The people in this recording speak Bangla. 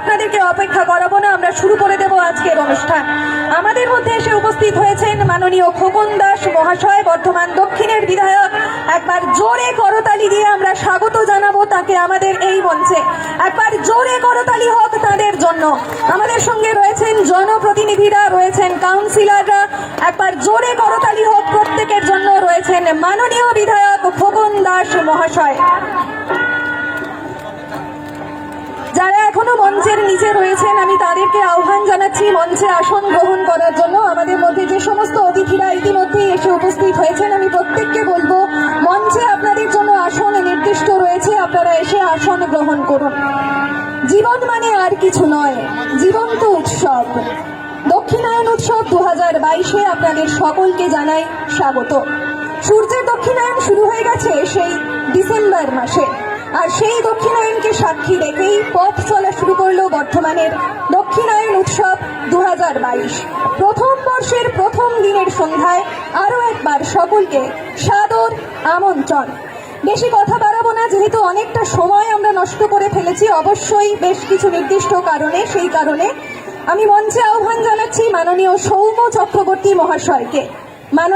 আপনাদেরকে অপেক্ষা করাবো না, আমরা শুরু করে দেব আজকের অনুষ্ঠান। আমাদের মধ্যে এসে উপস্থিত হয়েছেন মাননীয় খোকন দাস মহাশয়, বর্ধমান দক্ষিণের বিধায়ক। একবার জোরে করতালি দিয়ে আমরা স্বাগত জানাব তাকে আমাদের এই মঞ্চে। একবার জোরে করতালি হোক তাদের জন্য। আমাদের সঙ্গে রয়েছেন জনপ্রতিনিধিরা, রয়েছেন কাউন্সিলররা। একবার জোরে করতালি হোক প্রত্যেকের জন্য রয়েছেন মাননীয় বিধায়ক খোকন দাস মহাশয়। যারা এখনও মঞ্চের মঞ্চে আসন গ্রহণ করার জন্য আমাদের মধ্যে যে সমস্ত অতিথিরা ইতিমধ্যেই এসে উপস্থিত হয়েছেন, আমি প্রত্যেককে বলব, মঞ্চে আপনাদের জন্য আসন নির্দিষ্ট রয়েছে, আপনারা এসে আসন গ্রহণ করুন। জীবন মানে আর কিছু নয়, জীবন্ত উৎসব। দক্ষিণায়ন উৎসব দু হাজার বাইশে আপনাদের সকলকে জানাই স্বাগত। সূর্যের দক্ষিণায়ন শুরু হয়ে গেছে সেই ডিসেম্বর মাসে, আর সেই দক্ষিণায়নকে সাক্ষী রেখেই পথ চলা শুরু করল বর্ধমানের দক্ষিণায়ন উৎসব। প্রথম বর্ষের প্রথম দিনের সন্ধ্যায় আরও একবার সকলকে সাদর আমন্ত্রণ। বেশি কথা বাড়াবো না, যেহেতু অনেকটা সময় আমরা নষ্ট করে ফেলেছি, অবশ্যই বেশ কিছু নির্দিষ্ট কারণে, সেই কারণে আমি মঞ্চে আহ্বান জানাচ্ছি মাননীয় সৌম্য চক্রবর্তী মহাশয়কে।